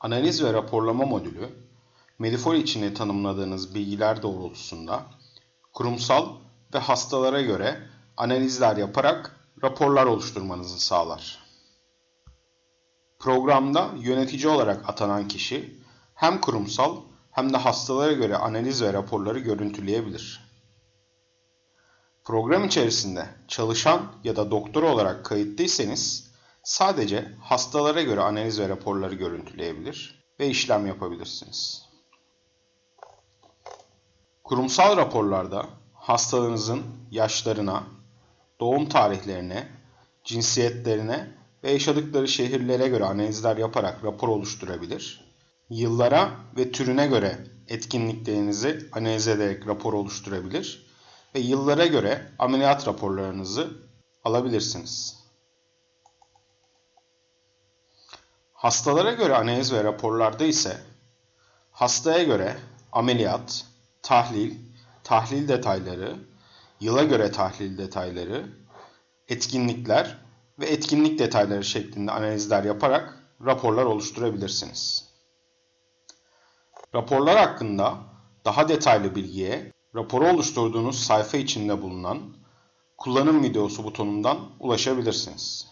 Analiz ve raporlama modülü, Medifol içinde tanımladığınız bilgiler doğrultusunda kurumsal ve hastalara göre analizler yaparak raporlar oluşturmanızı sağlar. Programda yönetici olarak atanan kişi hem kurumsal hem de hastalara göre analiz ve raporları görüntüleyebilir. Program içerisinde çalışan ya da doktor olarak kayıtlıysanız sadece hastalara göre analiz ve raporları görüntüleyebilir ve işlem yapabilirsiniz. Kurumsal raporlarda hastalarınızın yaşlarına, doğum tarihlerine, cinsiyetlerine ve yaşadıkları şehirlere göre analizler yaparak rapor oluşturabilir. Yıllara ve türüne göre etkinliklerinizi analiz ederek rapor oluşturabilir ve yıllara göre ameliyat raporlarınızı alabilirsiniz. Hastalara göre analiz ve raporlarda ise hastaya göre ameliyat, tahlil, tahlil detayları, yıla göre tahlil detayları, etkinlikler ve etkinlik detayları şeklinde analizler yaparak raporlar oluşturabilirsiniz. Raporlar hakkında daha detaylı bilgiye raporu oluşturduğunuz sayfa içinde bulunan kullanım videosu butonundan ulaşabilirsiniz.